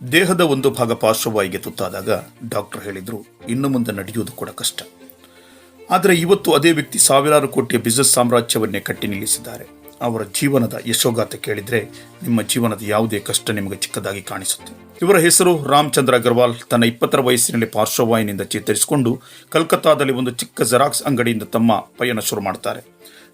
ದೇಹದ ಒಂದು ಭಾಗ ಪಾರ್ಶ್ವವಾಯಿಗೆ ತುತ್ತಾದಾಗ ಡಾಕ್ಟರ್ ಹೇಳಿದರು, ಇನ್ನು ಮುಂದೆ ನಡೆಯುವುದು ಕೂಡ ಕಷ್ಟ. ಆದರೆ ಇವತ್ತು ಅದೇ ವ್ಯಕ್ತಿ ಸಾವಿರಾರು ಕೋಟಿಯ ಬಿಸಿನೆಸ್ ಸಾಮ್ರಾಜ್ಯವನ್ನೇ ಕಟ್ಟಿ ನಿಲ್ಲಿಸಿದ್ದಾರೆ. ಅವರ ಜೀವನದ ಯಶೋಗಾಥ ಕೇಳಿದರೆ ನಿಮ್ಮ ಜೀವನದ ಯಾವುದೇ ಕಷ್ಟ ನಿಮಗೆ ಚಿಕ್ಕದಾಗಿ ಕಾಣಿಸುತ್ತೆ. ಇವರ ಹೆಸರು ರಾಮಚಂದ್ರ ಅಗರ್ವಾಲ್. ತನ್ನ ಇಪ್ಪತ್ತರ ವಯಸ್ಸಿನಲ್ಲಿ ಪಾರ್ಶ್ವವಾಯಿನಿಂದ ಚೇತರಿಸಿಕೊಂಡು ಕಲ್ಕತ್ತಾದಲ್ಲಿ ಒಂದು ಚಿಕ್ಕ ಜೆರಾಕ್ಸ್ ಅಂಗಡಿಯಿಂದ ತಮ್ಮ ಪಯಣ ಶುರು ಮಾಡ್ತಾರೆ.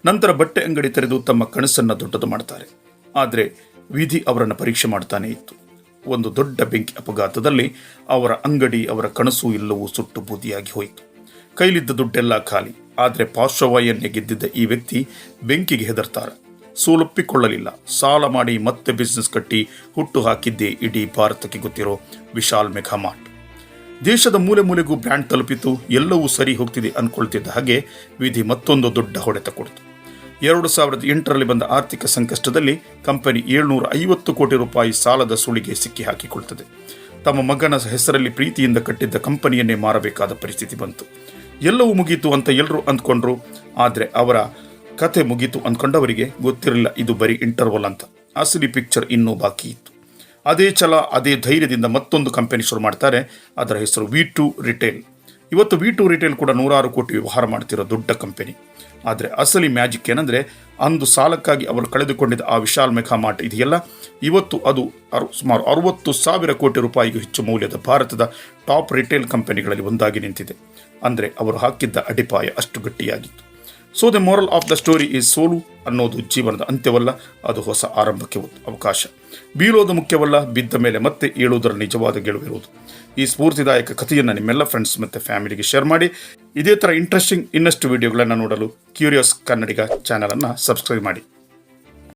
ನಂತರ ಬಟ್ಟೆ ಅಂಗಡಿ ತೆರೆದು ತಮ್ಮ ಕನಸನ್ನು ದೊಡ್ಡದು ಮಾಡ್ತಾರೆ. ಆದರೆ ವಿಧಿ ಅವರನ್ನು ಪರೀಕ್ಷೆ ಮಾಡ್ತಾನೇ ಇತ್ತು. ಒಂದು ದೊಡ್ಡ ಬೆಂಕಿ ಅಪಘಾತದಲ್ಲಿ ಅವರ ಅಂಗಡಿ, ಅವರ ಕನಸು ಎಲ್ಲವೂ ಸುಟ್ಟು ಬೂದಿಯಾಗಿ ಹೋಯಿತು. ಕೈಲಿದ್ದ ದುಡ್ಡೆಲ್ಲ ಖಾಲಿ. ಆದರೆ ಪಾರ್ಶ್ವವಾಯನ್ನೇ ಗೆದ್ದಿದ್ದ ಈ ವ್ಯಕ್ತಿ ಬೆಂಕಿಗೆ ಹೆದರ್ತಾರೆ. ಸೋಲೊಪ್ಪಿಕೊಳ್ಳಲಿಲ್ಲ. ಸಾಲ ಮಾಡಿ ಮತ್ತೆ ಬಿಸ್ನೆಸ್ ಕಟ್ಟಿ ಹುಟ್ಟು ಹಾಕಿದ್ದೇ ಇಡೀ ಭಾರತಕ್ಕೆ ಗೊತ್ತಿರೋ ವಿಶಾಲ್ ಮೆಘಾಮಾರ್ಟ್. ದೇಶದ ಮೂಲೆ ಮೂಲೆಗೂ ಬ್ರ್ಯಾಂಡ್ ತಲುಪಿತು. ಎಲ್ಲವೂ ಸರಿ ಹೋಗ್ತಿದೆ ಅನ್ಕೊಳ್ತಿದ್ದ ಹಾಗೆ ವಿಧಿ ಮತ್ತೊಂದು ದೊಡ್ಡ ಹೊಡೆತ ಕೊಡ್ತು. ಎರಡು ಸಾವಿರದ ಎಂಟರಲ್ಲಿ ಬಂದ ಆರ್ಥಿಕ ಸಂಕಷ್ಟದಲ್ಲಿ ಕಂಪನಿ ಏಳ್ನೂರ ಐವತ್ತು ಕೋಟಿ ರೂಪಾಯಿ ಸಾಲದ ಸುಳಿಗೆ ಸಿಕ್ಕಿ ಹಾಕಿಕೊಳ್ತದೆ ತಮ್ಮ ಮಗನ ಹೆಸರಲ್ಲಿ ಪ್ರೀತಿಯಿಂದ ಕಟ್ಟಿದ್ದ ಕಂಪನಿಯನ್ನೇ ಮಾರಬೇಕಾದ ಪರಿಸ್ಥಿತಿ ಬಂತು. ಎಲ್ಲವೂ ಮುಗೀತು ಅಂತ ಎಲ್ಲರೂ ಅಂದ್ಕೊಂಡ್ರು, ಆದರೆ ಅವರ ಕತೆ ಮುಗೀತು ಅಂದ್ಕೊಂಡವರಿಗೆ ಗೊತ್ತಿರಲಿಲ್ಲ ಇದು ಬರೀ ಇಂಟರ್ವಲ್ ಅಂತ. ಅಸಲಿ ಪಿಕ್ಚರ್ ಇನ್ನೂ ಬಾಕಿ ಇತ್ತು. ಅದೇ ಛಲ, ಅದೇ ಧೈರ್ಯದಿಂದ ಮತ್ತೊಂದು ಕಂಪನಿ ಶುರು ಮಾಡ್ತಾರೆ. ಅದರ ಹೆಸರು ವಿ ಟು ರಿಟೇಲ್. ಇವತ್ತು ವಿ ಟು ರಿಟೇಲ್ ಕೂಡ ನೂರಾರು ಕೋಟಿ ವ್ಯವಹಾರ ಮಾಡ್ತಿರೋ ದೊಡ್ಡ ಕಂಪನಿ ಆದರೆ ಅಸಲಿ ಮ್ಯಾಜಿಕ್ ಏನಂದರೆ ಅಂದು ಸಾಲಕ್ಕಾಗಿ ಅವರು ಕಳೆದುಕೊಂಡಿದ್ದ ಆ ವಿಶಾಲ್ ಮೆಘಾಮಾರ್ಟ್ ಇದೆಯಲ್ಲ, ಇವತ್ತು ಅದು ಅರು ಸುಮಾರು ಅರುವತ್ತು ಸಾವಿರ ಕೋಟಿ ರೂಪಾಯಿಗೂ ಹೆಚ್ಚು ಮೌಲ್ಯದ ಭಾರತದ ಟಾಪ್ ರಿಟೇಲ್ ಕಂಪನಿಗಳಲ್ಲಿ ಒಂದಾಗಿ ನಿಂತಿದೆ. ಅಂದರೆ ಅವರು ಹಾಕಿದ್ದ ಅಡಿಪಾಯ ಅಷ್ಟು ಗಟ್ಟಿಯಾಗಿತ್ತು. So the moral of the story is ಸೋಲು ಅನ್ನೋದು ಜೀವನದ ಅಂತ್ಯವಲ್ಲ, ಅದು ಹೊಸ ಆರಂಭಕ್ಕೆ ಅವಕಾಶ. ಬೀಳೋದು ಮುಖ್ಯವಲ್ಲ, ಬಿದ್ದ ಮೇಲೆ ಮತ್ತೆ ಏಳುವುದರ ನಿಜವಾದ ಗೆಲುವಿರುವುದು. ಈ ಸ್ಫೂರ್ತಿದಾಯಕ ಕಥೆಯನ್ನು ನಿಮ್ಮೆಲ್ಲ ಫ್ರೆಂಡ್ಸ್ ಮತ್ತು ಫ್ಯಾಮಿಲಿಗೆ ಶೇರ್ ಮಾಡಿ. ಇದೇ ಥರ ಇಂಟ್ರೆಸ್ಟಿಂಗ್ ಇನ್ನಷ್ಟು ವಿಡಿಯೋಗಳನ್ನು ನೋಡಲು ಕ್ಯೂರಿಯಸ್ ಕನ್ನಡಿಗ ಚಾನಲನ್ನು ಸಬ್ಸ್ಕ್ರೈಬ್ ಮಾಡಿ.